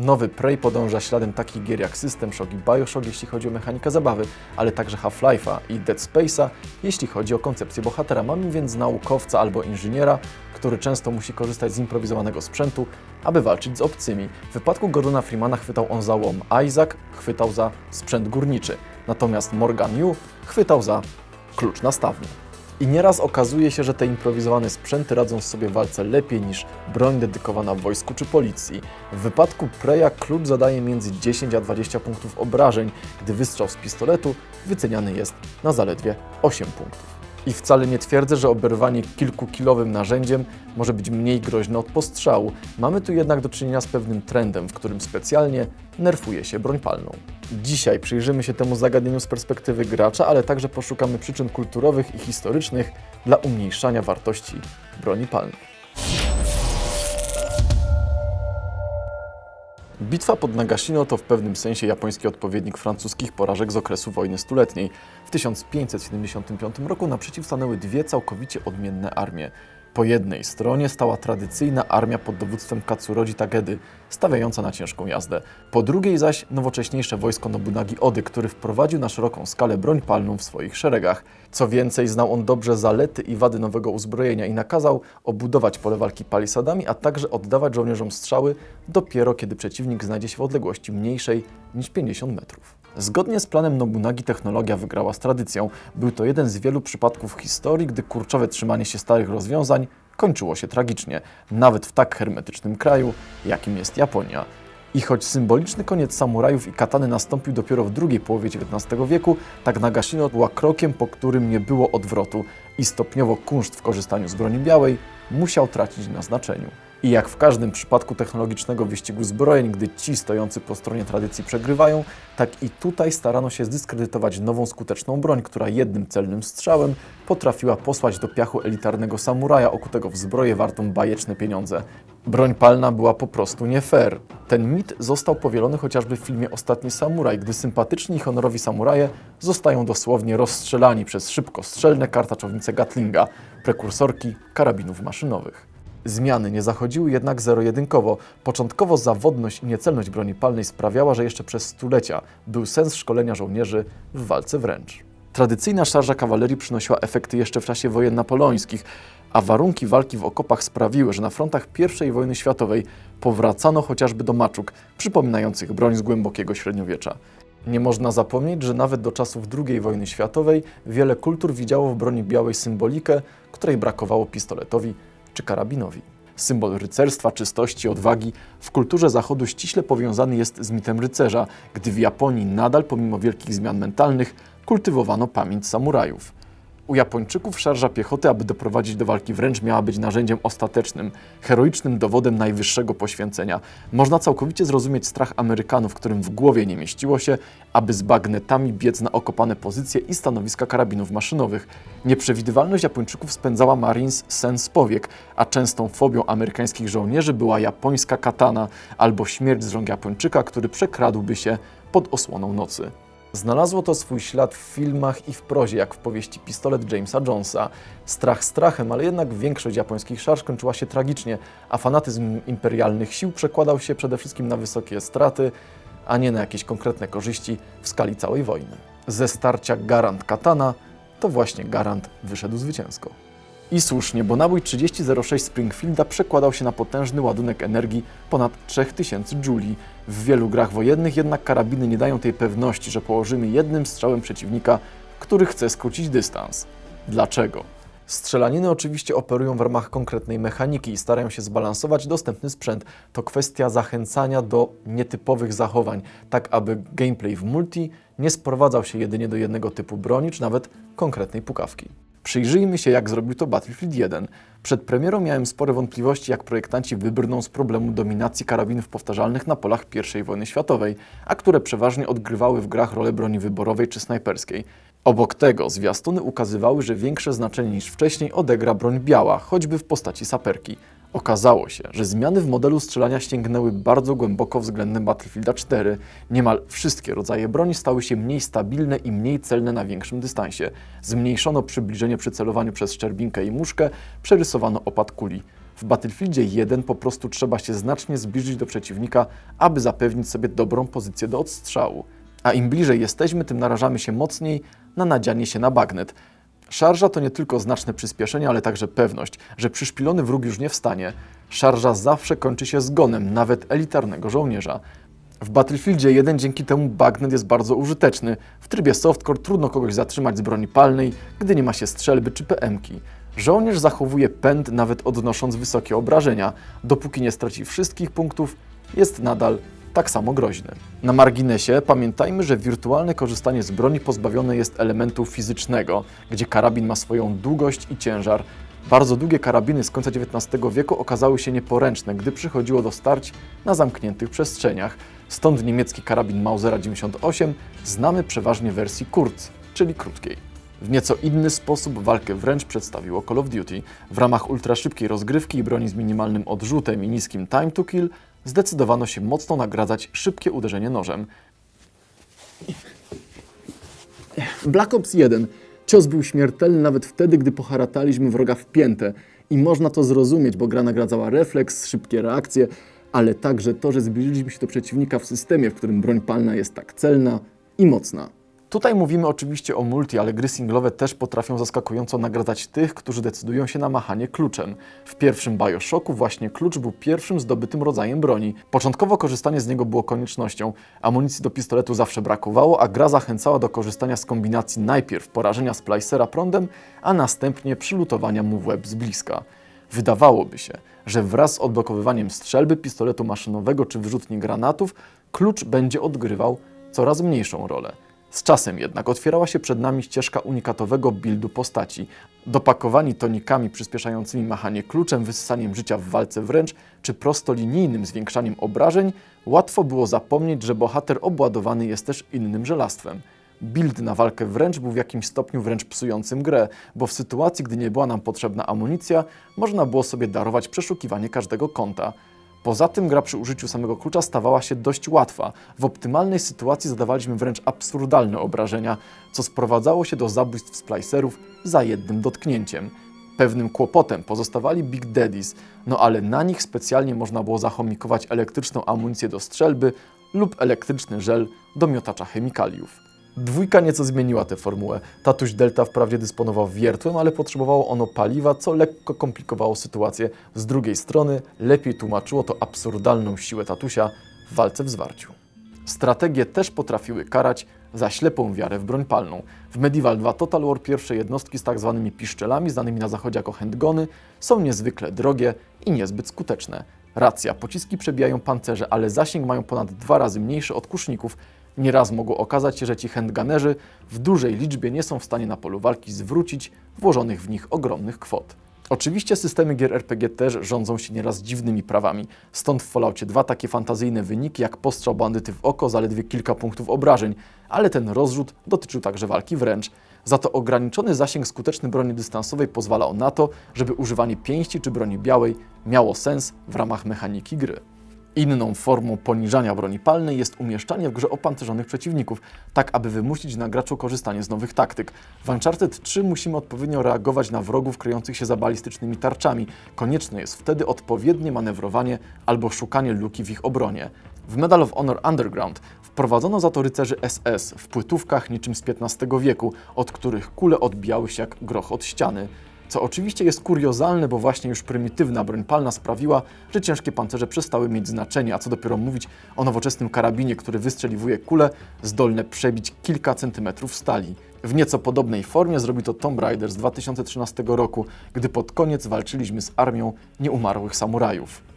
Nowy Prey podąża śladem takich gier jak System Shock i Bioshock, jeśli chodzi o mechanikę zabawy, ale także Half-Life'a i Dead Space'a, jeśli chodzi o koncepcję bohatera. Mamy więc naukowca albo inżyniera, który często musi korzystać z improwizowanego sprzętu, aby walczyć z obcymi. W wypadku Gordona Freemana chwytał on za łom, Isaac chwytał za sprzęt górniczy, natomiast Morgan Yu chwytał za klucz nastawny. I nieraz okazuje się, że te improwizowane sprzęty radzą sobie w walce lepiej niż broń dedykowana wojsku czy policji. W wypadku Preya klucz zadaje między 10 a 20 punktów obrażeń, gdy wystrzał z pistoletu wyceniany jest na zaledwie 8 punktów. I wcale nie twierdzę, że oberwanie kilkukilowym narzędziem może być mniej groźne od postrzału. Mamy tu jednak do czynienia z pewnym trendem, w którym specjalnie nerfuje się broń palną. Dzisiaj przyjrzymy się temu zagadnieniu z perspektywy gracza, ale także poszukamy przyczyn kulturowych i historycznych dla umniejszania wartości broni palnej. Bitwa pod Nagashino to w pewnym sensie japoński odpowiednik francuskich porażek z okresu wojny stuletniej. W 1575 roku naprzeciw stanęły dwie całkowicie odmienne armie. Po jednej stronie stała tradycyjna armia pod dowództwem Katsurodzi Tagedy, stawiająca na ciężką jazdę. Po drugiej zaś nowocześniejsze wojsko Nobunagi Ody, który wprowadził na szeroką skalę broń palną w swoich szeregach. Co więcej, znał on dobrze zalety i wady nowego uzbrojenia i nakazał obudować pole walki palisadami, a także oddawać żołnierzom strzały dopiero kiedy przeciwnik znajdzie się w odległości mniejszej niż 50 metrów. Zgodnie z planem Nobunagi technologia wygrała z tradycją. Był to jeden z wielu przypadków w historii, gdy kurczowe trzymanie się starych rozwiązań kończyło się tragicznie, nawet w tak hermetycznym kraju, jakim jest Japonia. I choć symboliczny koniec samurajów i katany nastąpił dopiero w drugiej połowie XIX wieku, tak Nagashino była krokiem, po którym nie było odwrotu i stopniowo kunszt w korzystaniu z broni białej musiał tracić na znaczeniu. I jak w każdym przypadku technologicznego wyścigu zbrojeń, gdy ci stojący po stronie tradycji przegrywają, tak i tutaj starano się zdyskredytować nową skuteczną broń, która jednym celnym strzałem potrafiła posłać do piachu elitarnego samuraja okutego w zbroję wartą bajeczne pieniądze. Broń palna była po prostu nie fair. Ten mit został powielony chociażby w filmie Ostatni Samuraj, gdy sympatyczni i honorowi samuraje zostają dosłownie rozstrzelani przez szybkostrzelne kartaczownice Gatlinga, prekursorki karabinów maszynowych. Zmiany nie zachodziły jednak zero-jedynkowo. Początkowo zawodność i niecelność broni palnej sprawiała, że jeszcze przez stulecia był sens szkolenia żołnierzy w walce wręcz. Tradycyjna szarża kawalerii przynosiła efekty jeszcze w czasie wojen napoleońskich, a warunki walki w okopach sprawiły, że na frontach I wojny światowej powracano chociażby do maczug, przypominających broń z głębokiego średniowiecza. Nie można zapomnieć, że nawet do czasów II wojny światowej wiele kultur widziało w broni białej symbolikę, której brakowało pistoletowi czy karabinowi. Symbol rycerstwa, czystości, odwagi w kulturze zachodu ściśle powiązany jest z mitem rycerza, gdy w Japonii nadal, pomimo wielkich zmian mentalnych, kultywowano pamięć samurajów. U Japończyków szarża piechoty, aby doprowadzić do walki wręcz, miała być narzędziem ostatecznym, heroicznym dowodem najwyższego poświęcenia. Można całkowicie zrozumieć strach Amerykanów, którym w głowie nie mieściło się, aby z bagnetami biec na okopane pozycje i stanowiska karabinów maszynowych. Nieprzewidywalność Japończyków spędzała Marines sen z powiek, a częstą fobią amerykańskich żołnierzy była japońska katana albo śmierć z rąk Japończyka, który przekradłby się pod osłoną nocy. Znalazło to swój ślad w filmach i w prozie, jak w powieści Pistolet Jamesa Jonesa. Strach strachem, ale jednak większość japońskich szarż kończyła się tragicznie, a fanatyzm imperialnych sił przekładał się przede wszystkim na wysokie straty, a nie na jakieś konkretne korzyści w skali całej wojny. Ze starcia Garant Katana to właśnie Garant wyszedł zwycięsko. I słusznie, bo nabój 3006 Springfielda przekładał się na potężny ładunek energii ponad 3000 jouli. W wielu grach wojennych jednak karabiny nie dają tej pewności, że położymy jednym strzałem przeciwnika, który chce skrócić dystans. Dlaczego? Strzelaniny oczywiście operują w ramach konkretnej mechaniki i starają się zbalansować dostępny sprzęt. To kwestia zachęcania do nietypowych zachowań, tak aby gameplay w multi nie sprowadzał się jedynie do jednego typu broni, czy nawet konkretnej pukawki. Przyjrzyjmy się, jak zrobił to Battlefield 1. Przed premierą miałem spore wątpliwości, jak projektanci wybrną z problemu dominacji karabinów powtarzalnych na polach I wojny światowej, a które przeważnie odgrywały w grach rolę broni wyborowej czy snajperskiej. Obok tego zwiastuny ukazywały, że większe znaczenie niż wcześniej odegra broń biała, choćby w postaci saperki. Okazało się, że zmiany w modelu strzelania sięgnęły bardzo głęboko względem Battlefielda 4. Niemal wszystkie rodzaje broni stały się mniej stabilne i mniej celne na większym dystansie. Zmniejszono przybliżenie przy celowaniu przez szczerbinkę i muszkę, przerysowano opad kuli. W Battlefieldzie 1 po prostu trzeba się znacznie zbliżyć do przeciwnika, aby zapewnić sobie dobrą pozycję do odstrzału. A im bliżej jesteśmy, tym narażamy się mocniej na nadzianie się na bagnet. Szarża to nie tylko znaczne przyspieszenie, ale także pewność, że przyszpilony wróg już nie wstanie. Szarża zawsze kończy się zgonem, nawet elitarnego żołnierza. W Battlefieldzie 1 dzięki temu bagnet jest bardzo użyteczny. W trybie softcore trudno kogoś zatrzymać z broni palnej, gdy nie ma się strzelby czy PMki. Żołnierz zachowuje pęd nawet odnosząc wysokie obrażenia. Dopóki nie straci wszystkich punktów, jest nadal tak samo groźny. Na marginesie pamiętajmy, że wirtualne korzystanie z broni pozbawione jest elementu fizycznego, gdzie karabin ma swoją długość i ciężar. Bardzo długie karabiny z końca XIX wieku okazały się nieporęczne, gdy przychodziło do starć na zamkniętych przestrzeniach. Stąd niemiecki karabin Mausera 98 znamy przeważnie w wersji Kurz, czyli krótkiej. W nieco inny sposób walkę wręcz przedstawiło Call of Duty. W ramach ultraszybkiej rozgrywki i broni z minimalnym odrzutem i niskim time to kill zdecydowano się mocno nagradzać szybkie uderzenie nożem. Black Ops 1. Cios był śmiertelny nawet wtedy, gdy poharataliśmy wroga w piętę. I można to zrozumieć, bo gra nagradzała refleks, szybkie reakcje, ale także to, że zbliżyliśmy się do przeciwnika w systemie, w którym broń palna jest tak celna i mocna. Tutaj mówimy oczywiście o multi, ale gry singlowe też potrafią zaskakująco nagradzać tych, którzy decydują się na machanie kluczem. W pierwszym Bioshocku właśnie klucz był pierwszym zdobytym rodzajem broni. Początkowo korzystanie z niego było koniecznością. Amunicji do pistoletu zawsze brakowało, a gra zachęcała do korzystania z kombinacji najpierw porażenia splicera prądem, a następnie przylutowania mu w łeb z bliska. Wydawałoby się, że wraz z odblokowywaniem strzelby, pistoletu maszynowego czy wyrzutni granatów, klucz będzie odgrywał coraz mniejszą rolę. Z czasem jednak otwierała się przed nami ścieżka unikatowego buildu postaci. Dopakowani tonikami przyspieszającymi machanie kluczem, wysysaniem życia w walce wręcz, czy prostolinijnym zwiększaniem obrażeń, łatwo było zapomnieć, że bohater obładowany jest też innym żelastwem. Build na walkę wręcz był w jakimś stopniu wręcz psującym grę, bo w sytuacji, gdy nie była nam potrzebna amunicja, można było sobie darować przeszukiwanie każdego kąta. Poza tym gra przy użyciu samego klucza stawała się dość łatwa. W optymalnej sytuacji zadawaliśmy wręcz absurdalne obrażenia, co sprowadzało się do zabójstw splicerów za jednym dotknięciem. Pewnym kłopotem pozostawali Big Daddies, no ale na nich specjalnie można było zachomikować elektryczną amunicję do strzelby lub elektryczny żel do miotacza chemikaliów. Dwójka nieco zmieniła tę formułę. Tatuś Delta wprawdzie dysponował wiertłem, ale potrzebowało ono paliwa, co lekko komplikowało sytuację. Z drugiej strony lepiej tłumaczyło to absurdalną siłę tatusia w walce w zwarciu. Strategie też potrafiły karać za ślepą wiarę w broń palną. W Medieval 2 Total War pierwsze jednostki z tak zwanymi piszczelami, znanymi na zachodzie jako handgony, są niezwykle drogie i niezbyt skuteczne. Racja, pociski przebijają pancerze, ale zasięg mają ponad dwa razy mniejszy od kuszników. Nieraz mogło okazać się, że ci handganerzy w dużej liczbie nie są w stanie na polu walki zwrócić włożonych w nich ogromnych kwot. Oczywiście systemy gier RPG też rządzą się nieraz dziwnymi prawami. Stąd w Falloutie 2 takie fantazyjne wyniki jak postrzał bandyty w oko, zaledwie kilka punktów obrażeń, ale ten rozrzut dotyczył także walki wręcz. Za to ograniczony zasięg skutecznej broni dystansowej pozwalał na to, żeby używanie pięści czy broni białej miało sens w ramach mechaniki gry. Inną formą poniżania broni palnej jest umieszczanie w grze opancerzonych przeciwników, tak aby wymusić na graczu korzystanie z nowych taktyk. W Uncharted 3 musimy odpowiednio reagować na wrogów kryjących się za balistycznymi tarczami. Konieczne jest wtedy odpowiednie manewrowanie albo szukanie luki w ich obronie. W Medal of Honor Underground wprowadzono za to rycerzy SS w płytówkach niczym z XV wieku, od których kule odbijały się jak groch od ściany. Co oczywiście jest kuriozalne, bo właśnie już prymitywna broń palna sprawiła, że ciężkie pancerze przestały mieć znaczenie, a co dopiero mówić o nowoczesnym karabinie, który wystrzeliwuje kule zdolne przebić kilka centymetrów stali. W nieco podobnej formie zrobi to Tomb Raider z 2013 roku, gdy pod koniec walczyliśmy z armią nieumarłych samurajów.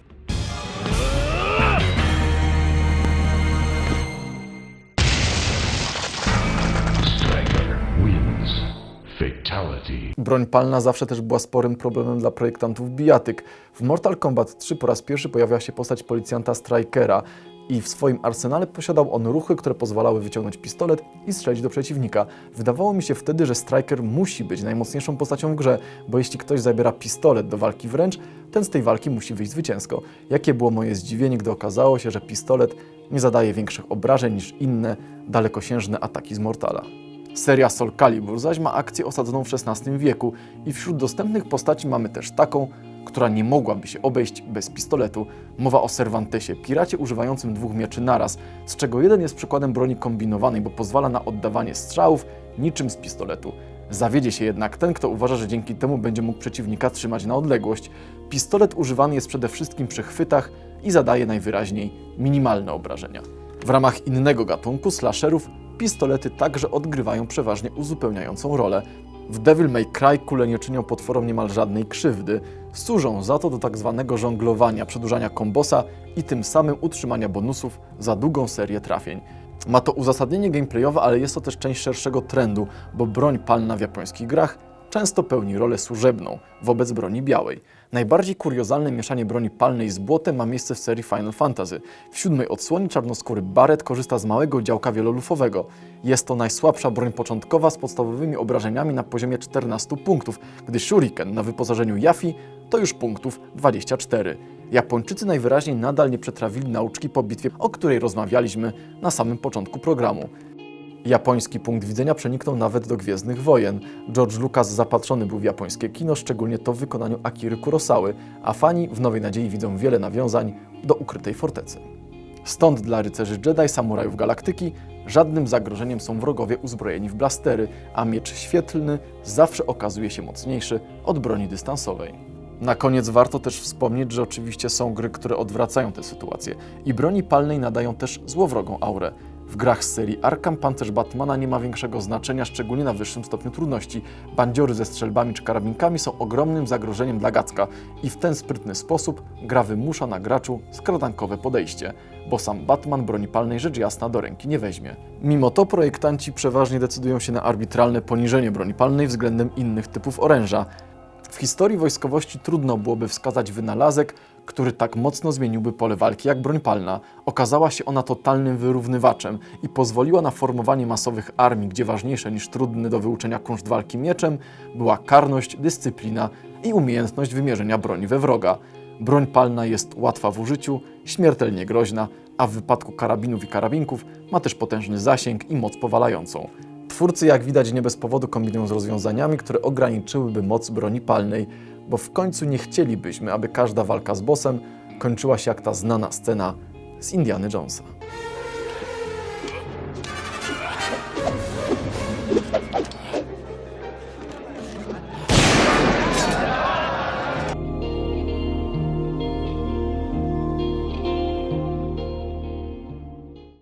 Fatality. Broń palna zawsze też była sporym problemem dla projektantów bijatyk. W Mortal Kombat 3 po raz pierwszy pojawiła się postać policjanta Strikera i w swoim arsenale posiadał on ruchy, które pozwalały wyciągnąć pistolet i strzelić do przeciwnika. Wydawało mi się wtedy, że Striker musi być najmocniejszą postacią w grze, bo jeśli ktoś zabiera pistolet do walki wręcz, ten z tej walki musi wyjść zwycięsko. Jakie było moje zdziwienie, gdy okazało się, że pistolet nie zadaje większych obrażeń niż inne dalekosiężne ataki z Mortala. Seria Soul Calibur zaś ma akcję osadzoną w XVI wieku i wśród dostępnych postaci mamy też taką, która nie mogłaby się obejść bez pistoletu. Mowa o Cervantesie, piracie używającym dwóch mieczy naraz, z czego jeden jest przykładem broni kombinowanej, bo pozwala na oddawanie strzałów niczym z pistoletu. Zawiedzie się jednak ten, kto uważa, że dzięki temu będzie mógł przeciwnika trzymać na odległość. Pistolet używany jest przede wszystkim przy chwytach i zadaje najwyraźniej minimalne obrażenia. W ramach innego gatunku slasherów pistolety także odgrywają przeważnie uzupełniającą rolę. W Devil May Cry kule nie czynią potworom niemal żadnej krzywdy, służą za to do tak zwanego żonglowania, przedłużania kombosa i tym samym utrzymania bonusów za długą serię trafień. Ma to uzasadnienie gameplayowe, ale jest to też część szerszego trendu, bo broń palna w japońskich grach często pełni rolę służebną wobec broni białej. Najbardziej kuriozalne mieszanie broni palnej z błotem ma miejsce w serii Final Fantasy. W siódmej odsłonie czarnoskóry Barret korzysta z małego działka wielolufowego. Jest to najsłabsza broń początkowa z podstawowymi obrażeniami na poziomie 14 punktów, gdy Shuriken na wyposażeniu Yafi to już punktów 24. Japończycy najwyraźniej nadal nie przetrawili nauczki po bitwie, o której rozmawialiśmy na samym początku programu. Japoński punkt widzenia przeniknął nawet do Gwiezdnych Wojen. George Lucas zapatrzony był w japońskie kino, szczególnie to w wykonaniu Akiry Kurosawy, a fani w Nowej Nadziei widzą wiele nawiązań do ukrytej fortecy. Stąd dla rycerzy Jedi, samurajów galaktyki, żadnym zagrożeniem są wrogowie uzbrojeni w blastery, a miecz świetlny zawsze okazuje się mocniejszy od broni dystansowej. Na koniec warto też wspomnieć, że oczywiście są gry, które odwracają tę sytuację i broni palnej nadają też złowrogą aurę. W grach z serii Arkham pancerz Batmana nie ma większego znaczenia, szczególnie na wyższym stopniu trudności. Bandziory ze strzelbami czy karabinkami są ogromnym zagrożeniem dla Gacka i w ten sprytny sposób gra wymusza na graczu skradankowe podejście, bo sam Batman broni palnej rzecz jasna do ręki nie weźmie. Mimo to projektanci przeważnie decydują się na arbitralne poniżenie broni palnej względem innych typów oręża. W historii wojskowości trudno byłoby wskazać wynalazek, który tak mocno zmieniłby pole walki jak broń palna. Okazała się ona totalnym wyrównywaczem i pozwoliła na formowanie masowych armii, gdzie ważniejsze niż trudny do wyuczenia kunszt walki mieczem była karność, dyscyplina i umiejętność wymierzenia broni we wroga. Broń palna jest łatwa w użyciu, śmiertelnie groźna, a w wypadku karabinów i karabinków ma też potężny zasięg i moc powalającą. Twórcy, jak widać, nie bez powodu kombinują z rozwiązaniami, które ograniczyłyby moc broni palnej, bo w końcu nie chcielibyśmy, aby każda walka z bossem kończyła się jak ta znana scena z Indiana Jonesa.